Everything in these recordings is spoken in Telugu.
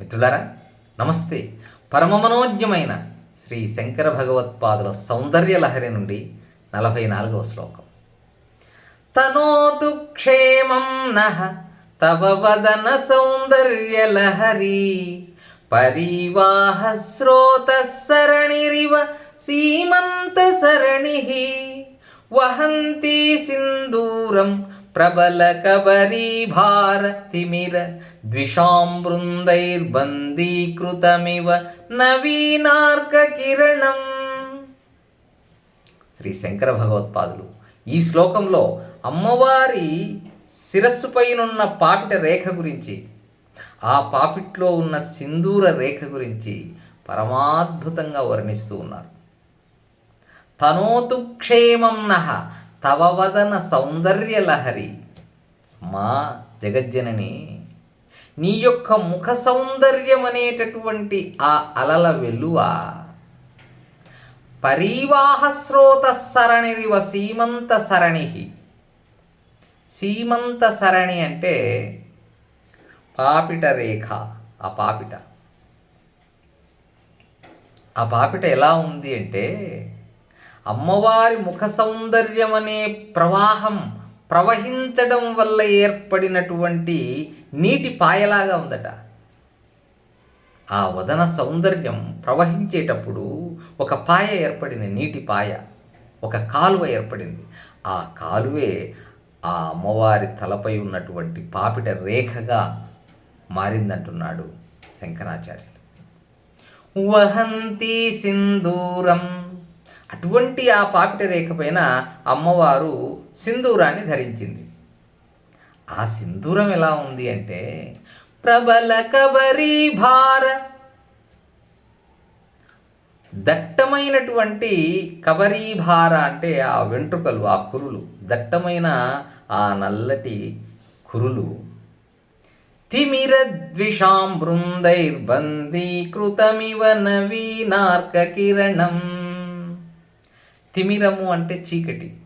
మిత్రులారా నమస్తే. పరమమనోజ్ఞమైన శ్రీ శంకర భగవత్పాదుల సౌందర్య లహరి నుండి నలభై నాలుగవ శ్లోకం. తనోతు క్షేమం నహ తవ వదన సౌందర్య లహరి పరివాహ స్రోత సరణిరివ సీమంత సరణి వహంతి సింధూరం ప్రబల కబరీ భారతిమిర ద్విషాం బృందైర్బందీకృతమివ నవీనార్క కిరణం శ్రీ శంకర భగవత్పాదులు ఈ శ్లోకంలో అమ్మవారి శిరస్సు పైనున్న పాపిట రేఖ గురించి ఆ పాపిట్లో ఉన్న సింధూర రేఖ గురించి పరమాద్భుతంగా వర్ణిస్తూ ఉన్నారు. తనోతు క్షేమం నహ తవ వదన సౌందర్య లహరి. మా జగజ్జనని నీ యొక్క ముఖ సౌందర్యం అనేటటువంటి ఆ అలల వెల్లువ పరివాహ స్రోత సరణిరివ సీమంత సరణి సీమంత సరణి అంటే పాపిట రేఖ ఆ పాపిట. ఆ పాపిట ఎలా ఉంది అంటే అమ్మవారి ముఖ సౌందర్యం అనే ప్రవాహం ప్రవహించడం వల్ల ఏర్పడినటువంటి నీటి పాయలాగా ఉందట. ఆ వదన సౌందర్యం ప్రవహించేటప్పుడు ఒక పాయ ఏర్పడింది నీటి పాయ. ఒక కాలువ ఏర్పడింది. ఆ కాలువే ఆ అమ్మవారి తలపై ఉన్నటువంటి పాపిట రేఖగా మారిందంటున్నాడు శంకరాచార్యులు. వహంతి సింధూరం అటువంటి ఆ పాపిట రేఖ పైన అమ్మవారు సింధూరాన్ని ధరించింది. ఆ సింధూరం ఎలా ఉంది అంటే ప్రబల కబరీ భార దట్టమైనటువంటి కబరీభార అంటే ఆ వెంట్రుకలు ఆ కురులు. దట్టమైన ఆ నల్లటి కురులు. తిమిరద్విషాం బృందైర్బందీకృతమివ నవీనార్క కిరణం. తిమిరము అంటే చీకటి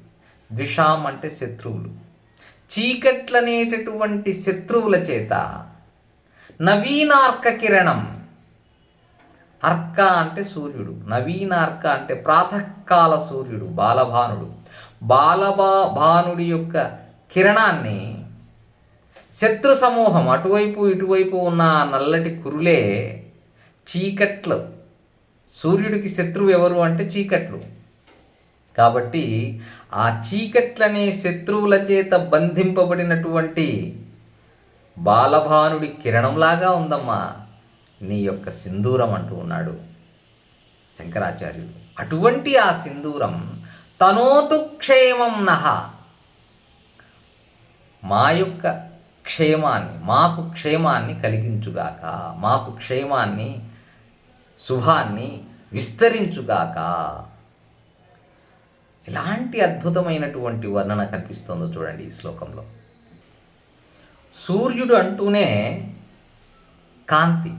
ద్విషాం అంటే శత్రువులు. చీకట్లనేటటువంటి శత్రువుల చేత నవీనార్క కిరణం అర్క అంటే సూర్యుడు నవీనార్క అంటే ప్రాతకాల సూర్యుడు బాలభానుడు. బాలబా భానుడి యొక్క కిరణాన్ని శత్రు సమూహం అటువైపు ఇటువైపు ఉన్న నల్లటి కురులే చీకట్లు. సూర్యుడికి శత్రువు ఎవరు అంటే చీకట్లు. కాబట్టి ఆ చీకట్లనే శత్రువుల చేత బంధింపబడినటువంటి బాలభానుడి కిరణంలాగా ఉందమ్మా. నీ యొక్క సింధూరం అంటూ ఉన్నాడు శంకరాచార్యుడు. అటువంటి ఆ సింధూరం తనోతు క్షేమం నహ. మా యొక్క క్షేమాన్ని మాకు క్షేమాన్ని కలిగించుగాక మాకు క్షేమాన్ని శుభాన్ని విస్తరించుగాక ఎలాంటి అద్భుతమైనటువంటి వర్ణన కనిపిస్తుందో చూడండి ఈ శ్లోకంలో. సూర్యుడు అంటూనే కాంతి.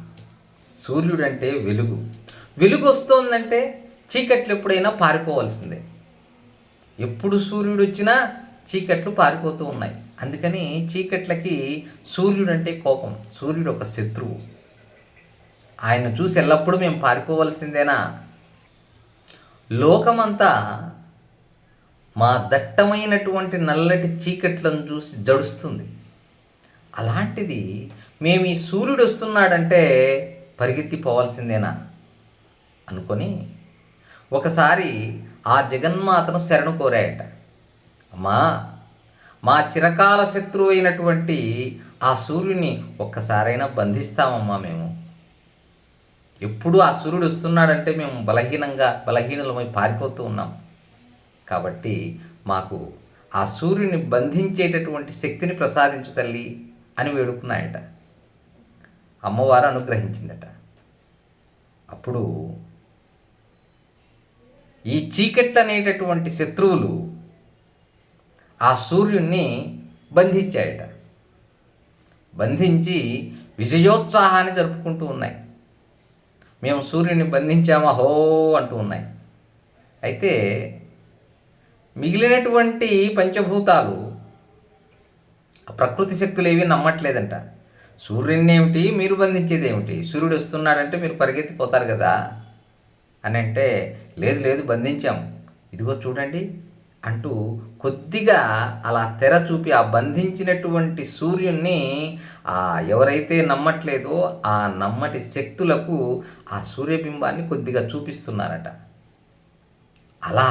సూర్యుడు అంటే వెలుగు. వెలుగు వస్తోందంటే చీకట్లు ఎప్పుడైనా పారిపోవాల్సిందే. ఎప్పుడు సూర్యుడు వచ్చినా చీకట్లు పారిపోతూ ఉన్నాయి. అందుకని చీకట్లకి సూర్యుడు అంటే కోపం. సూర్యుడు ఒక శత్రువు. ఆయన చూసి ఎల్లప్పుడూ మేము పారిపోవలసిందేనా? లోకమంతా మా దట్టమైనటువంటి నల్లటి చీకట్లను చూసి జడుస్తుంది. అలాంటిది మేము ఈ సూర్యుడు వస్తున్నాడంటే పరిగెత్తిపోవాల్సిందేనా? అనుకొని ఒకసారి ఆ జగన్మాతను శరణు కోరాయట. అమ్మా మా చిరకాల శత్రువు అయినటువంటి ఆ సూర్యుని ఒక్కసారైనా బంధిస్తామమ్మా మేము. ఎప్పుడు ఆ సూర్యుడు వస్తున్నాడంటే మేము బలహీనంగా బలహీనలమై పారిపోతూ ఉన్నాం. కాబట్టి మాకు ఆ సూర్యుని బంధించేటటువంటి శక్తిని ప్రసాదించు తల్లి అని వేడుకున్నాయట. అమ్మవారు అనుగ్రహించిందట. అప్పుడు ఈ చీకట్ అనేటటువంటి శత్రువులు ఆ సూర్యుణ్ణి బంధించాయట. బంధించి విజయోత్సాహాన్ని జరుపుకుంటూ ఉన్నాయి. మేము సూర్యుని బంధించామా హో అంటూ ఉన్నాయి. అయితే మిగిలినటువంటి పంచభూతాలు ప్రకృతి శక్తులు ఏవి నమ్మట్లేదంట. సూర్యుడిని ఏమిటి మీరు బంధించేది ఏమిటి సూర్యుడు వస్తున్నాడంటే మీరు పరిగెత్తిపోతారు కదా అని అంటే లేదు లేదు బంధించాం. ఇదిగో చూడండి అంటూ కొద్దిగా అలా తెర చూపి ఆ బంధించినటువంటి సూర్యుణ్ణి ఆ ఎవరైతే నమ్మట్లేదో ఆ నమ్మటి శక్తులకు ఆ సూర్యబింబాన్ని కొద్దిగా చూపిస్తున్నారట. అలా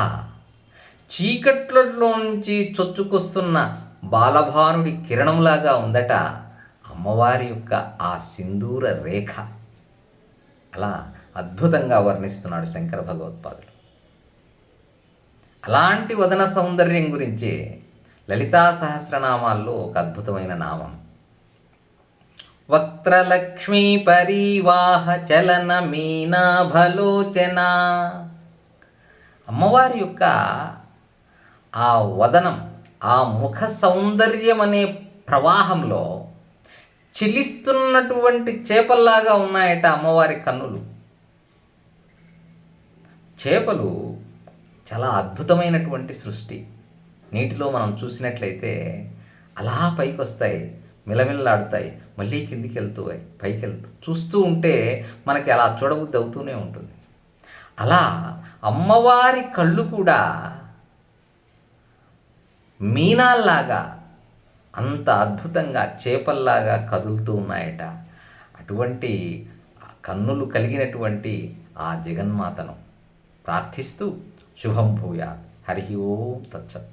చీకట్లలోంచి చొచ్చుకొస్తున్న బాలభానుడి కిరణంలాగా ఉందట అమ్మవారి యొక్క ఆ సింధూర రేఖ. అలా అద్భుతంగా వర్ణిస్తున్నాడు శంకర భగవత్పాదుడు. అలాంటి వదన సౌందర్యం గురించి లలితా సహస్రనామాల్లో ఒక అద్భుతమైన నామం. వక్త్రలక్ష్మీ పరివాహ చలన మీనాభలోచన. అమ్మవారి యొక్క ఆ వదనం ఆ ముఖ సౌందర్యం అనే ప్రవాహంలో చిలిస్తున్నటువంటి చేపల్లాగా ఉన్నాయట అమ్మవారి కన్నులు. చేపలు చాలా అద్భుతమైనటువంటి సృష్టి. నీటిలో మనం చూసినట్లయితే అలా పైకి వస్తాయి మిలమిల్లాడుతాయి మళ్ళీ కిందికి వెళ్తూ పైకి వెళ్తూ చూస్తూ ఉంటే మనకి అలా చూడబుద్ధి అవుతూనే ఉంటుంది. అలా అమ్మవారి కళ్ళు కూడా మీనాల్లాగా అంత అద్భుతంగా చేపల్లాగా కదులుతూ ఉన్నాయట. అటువంటి కన్నులు కలిగినటువంటి ఆ జగన్మాతను ప్రార్థిస్తూ శుభం భూయా హరి ఓం తత్సత్.